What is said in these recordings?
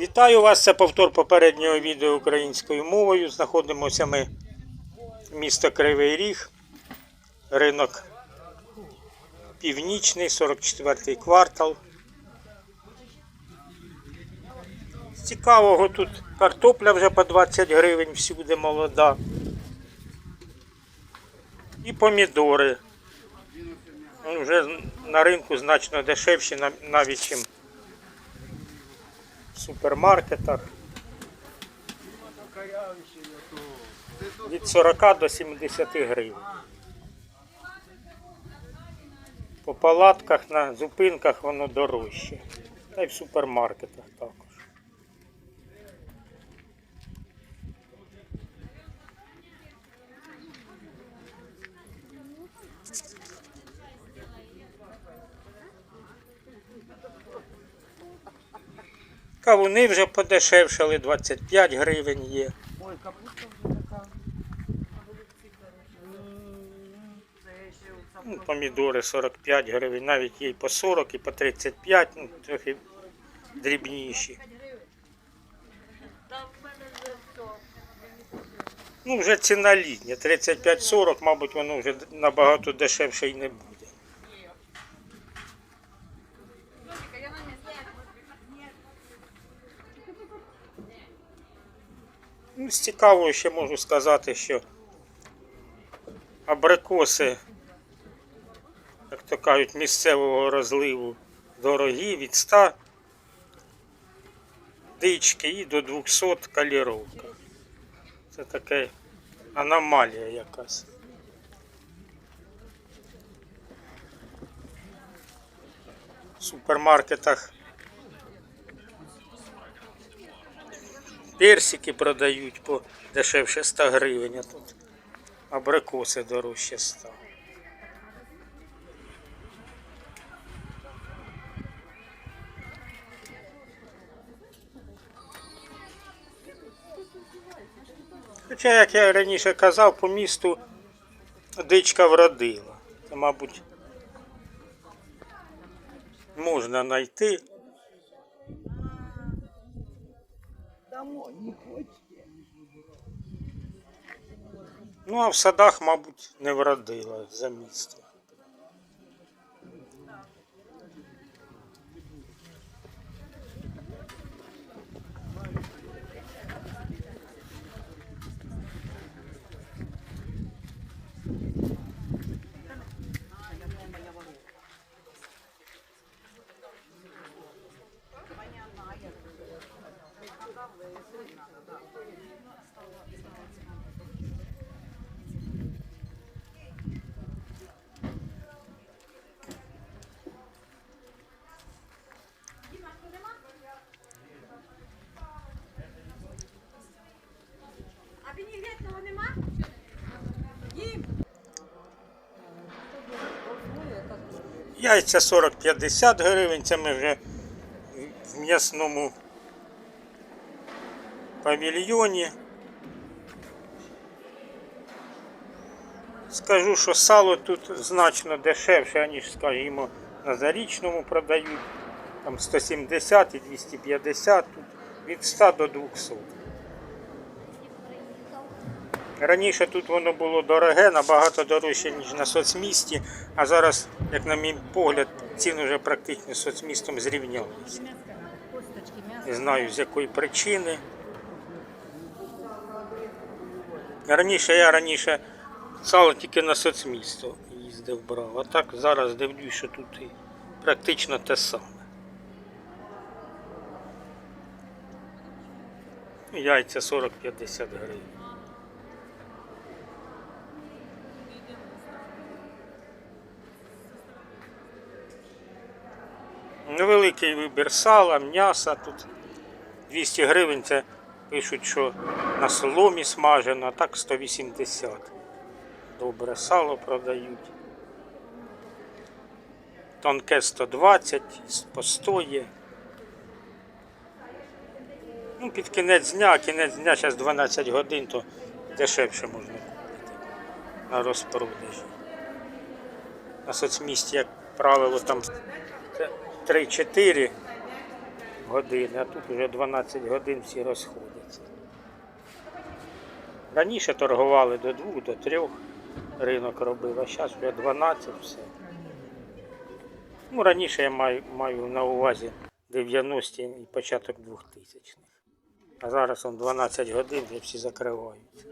Вітаю вас! Це повтор попереднього відео українською мовою. Знаходимося ми місто Кривий Ріг, ринок Північний, 44-й квартал. Цікавого тут картопля вже по 20 гривень, всюди молода. І помідори. Вже на ринку значно дешевші навіть, в супермаркетах. Від 40 до 70 гривень. По палатках на зупинках воно дорожче. Та й в супермаркетах також. Кавуни вже подешевшали, 25 гривень є. Ой, капуста вже така. Ну, помідори 45 гривень, навіть є і по 40, і по 35, ну, трохи дрібніші. Ну, вже ціна літня, 35-40, мабуть, воно вже набагато дешевше і не буде. Ну, з цікавого ще можу сказати, що абрикоси, як то кажуть, місцевого розливу дорогі від 100 дички і до 200 каліровка. Це така аномалія якась. В супермаркетах персики продають по дешевше 100 гривень, а тут абрикоси дорожче 100. Хоча, як я раніше казав, по місту дичка вродила. Це, мабуть, можна знайти. Домой не хочете? Ну, а в садах, мабуть, не вродила за місто. Яйця 40-50 гривень, це ми вже в м'ясному павільйоні. Скажу, що сало тут значно дешевше, аніж, скажімо, на зарічному продають. Там 170 і 250, тут від 100 до 200. Раніше тут воно було дороге, набагато дорожче, ніж на соцмісті, а зараз, як на мій погляд, ціни вже практично з соцмістом зрівнялися. Не знаю з якої причини. Раніше я раніше сало тільки на соцмісто їздив брав, а так зараз дивлюсь, що тут і практично те саме. Яйця 40-50 гривень. Невеликий вибір сала, м'яса тут 200 гривень. Це пишуть, що на соломі смажено, а так 180. Добре сало продають. Тонке 120, по 100 є. Ну, під кінець дня, кінець дня зараз 12 годин, то дешевше можна купити на розпродажі. На соцмісті, як правило, там 3-4 години, а тут вже 12 годин всі розходяться. Раніше торгували до 2, до 3 ринок робив, а зараз вже 12 все. Ну, раніше я маю, маю на увазі 90-ті і початок 2000-х. А зараз он 12 годин вже всі закриваються.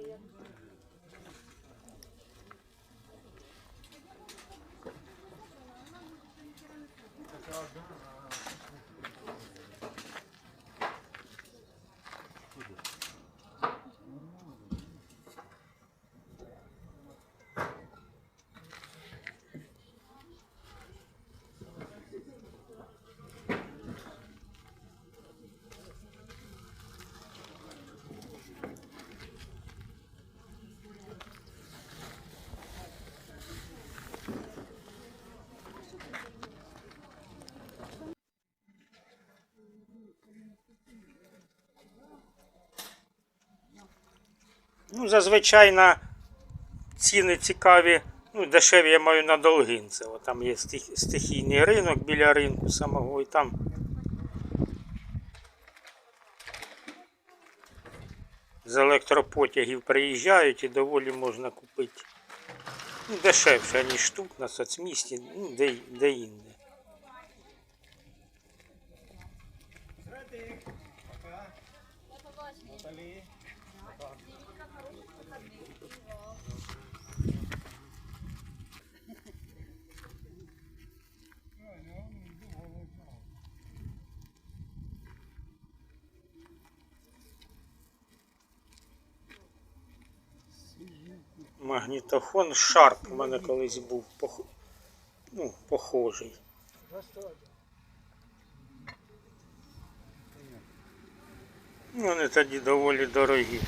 Ну, зазвичай на ціни цікаві, ну, дешеві я маю на Долгинцево. Там є стих- стихійний ринок біля ринку самого, і там з електропотягів приїжджають і доволі можна купити ну, дешевше, ніж тут на соцмісті, ну, де, де інде. Магнітофон Sharp у мене колись був пох... ну, похожий. Ну, Вони тоді доволі дорогі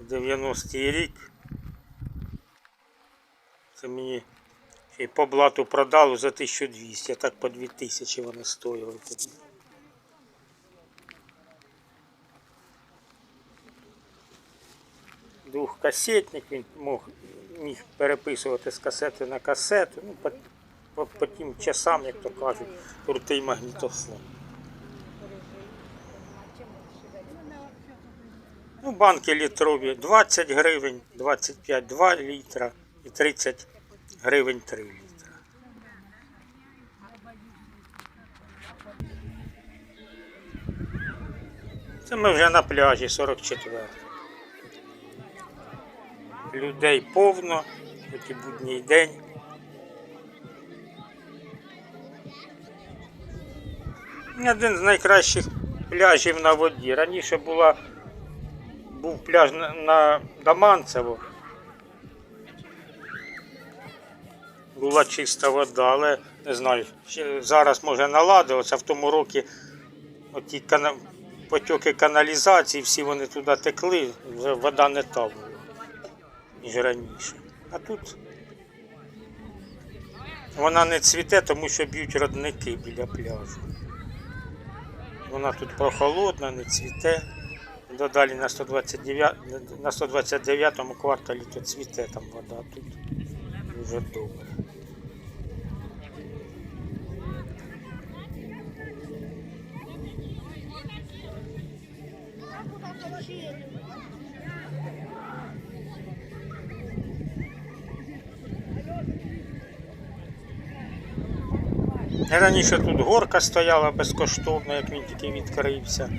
були. 90-й рік. Це мені ще й по блату продали за 1200, а так по 2000 вони стоїли тоді. Двохкасетник, він мог, міг переписувати з касети на касету. Ну, по, по, по тим часам, як то кажуть, крутий магнітофон. Ну, банки літрові 20 гривень, 25 2 літра і 30 гривень 3 літра. Це ми вже на пляжі 44. Людей повно, хоч і будній день. Один з найкращих пляжів на воді. Раніше була, був пляж на, на Даманцево. Була чиста вода, але не знаю, зараз може наладилося. В тому році оті кана... потоки каналізації, всі вони туди текли, вже вода не та ніж раніше. А тут вона не цвіте, тому що б'ють родники біля пляжу. Вона тут прохолодна, не цвіте. Додалі на 129, на 129 кварталі то цвіте там вода, тут дуже добре. Раніше тут горка стояла безкоштовно, як він тільки відкрився.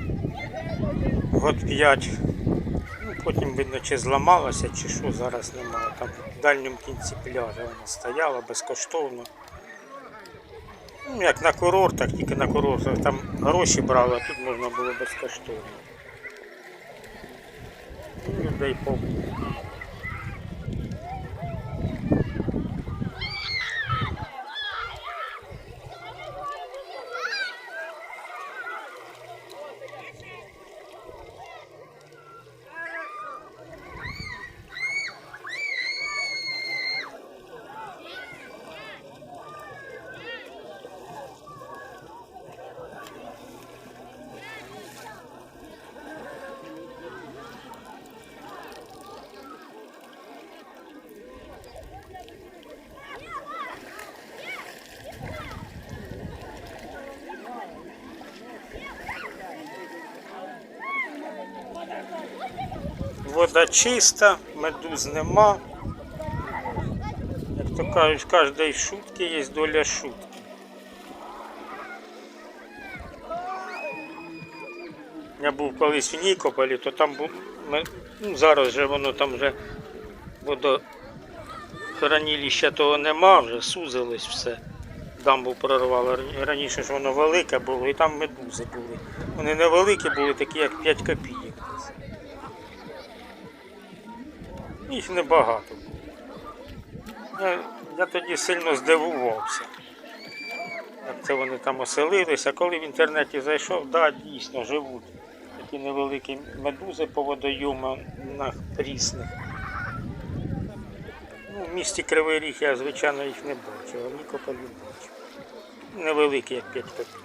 Год 5. Ну, потім, видно, чи зламалося, чи що, зараз немає. Там в дальньому кінці пляжа вона стояла безкоштовно. Ну, як на курортах, тільки на курортах там гроші брали, а тут можна було безкоштовно. Ну, людей повно. Вода чиста, медуз нема. Як то кажуть, в кожної шутки є доля шутки. Я був колись в Нікополі, то там був. Ну, зараз же воно там вже водохранилища того нема, вже сузилось все. Дамбу прорвало. Раніше ж воно велике було, і там медузи були. Вони невеликі були, такі як 5 копійок. Їх небагато. Я, я тоді сильно здивувався. Як це вони там оселилися. Коли в інтернеті зайшов, да, дійсно живуть. Такі невеликі медузи по водойомах прісних. Ну, в місті Кривий Ріг я, звичайно, їх не бачив, а Нікополі бачив. Невеликі, як 5 копійок.